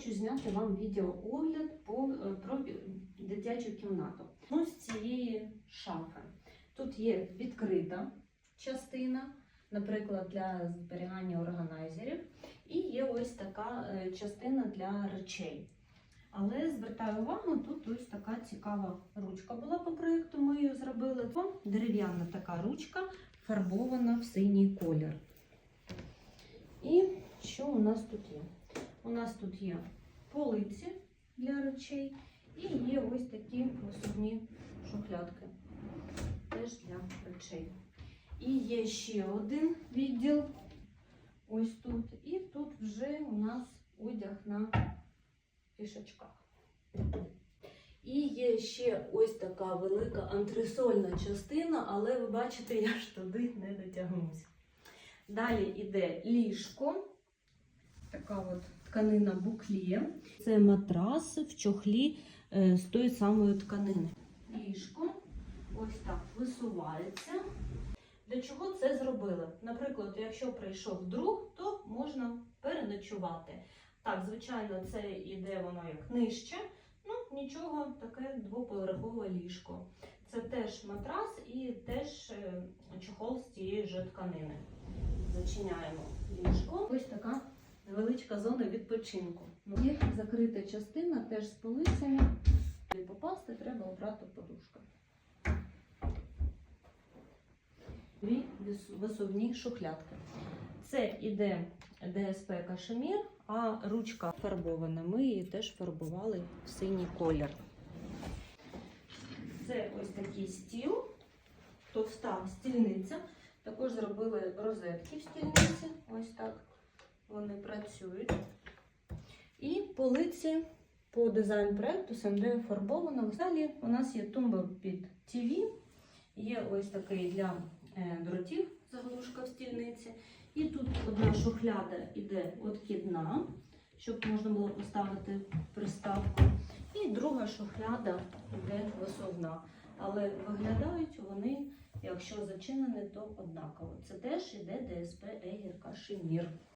Хочу зняти вам відеоогляд е, про дитячу кімнату. Ну, з цієї шафи. Тут є відкрита частина, наприклад, для зберігання органайзерів, і є ось така е, частина для речей. Але звертаю увагу, тут ось така цікава ручка була по проєкту. Ми її зробили. Дерев'яна така ручка, фарбована в синій колір. І що у нас тут є? У нас тут є полиці для речей і є ось такі висувні шухлядки теж для речей. І є ще один відділ ось тут. І тут вже у нас одяг на фішечках. І є ще ось така велика антресольна частина, але ви бачите, я ж туди не дотягнуся. Далі йде ліжко, така от тканина буклє. Це матрас в чохлі е, з тої самої тканини. Ліжко ось так висувається. Для чого це зробили? Наприклад, якщо прийшов друг, то можна переночувати. Так, звичайно, це іде воно як нижче. Ну, нічого, таке двоповерхове ліжко. Це теж матрас і теж е, чохол з цієї ж тканини. Зачиняємо ліжко. Ось така невеличка зона відпочинку. Є закрита частина теж з полицями. Щоб попасти, треба обрати подушку. Дві висувні шухлядки. Це іде ДСП кашемір, а ручка фарбована. Ми її теж фарбували в синій колір. Це ось такий стіл, товста стільниця. Також зробили розетки в стільниці. Ось так вони працюють. І полиці по дизайн-проекту СМД фарбовано. Далі у нас є тумба під ТВ, є ось такий для е, дротів заглушка в стільниці. І тут одна шухляда йде откидна, щоб можна було поставити приставку. І друга шухляда йде висувна. Але виглядають вони, якщо зачинені, то однаково. Це теж йде ДСП Егір Кашемір.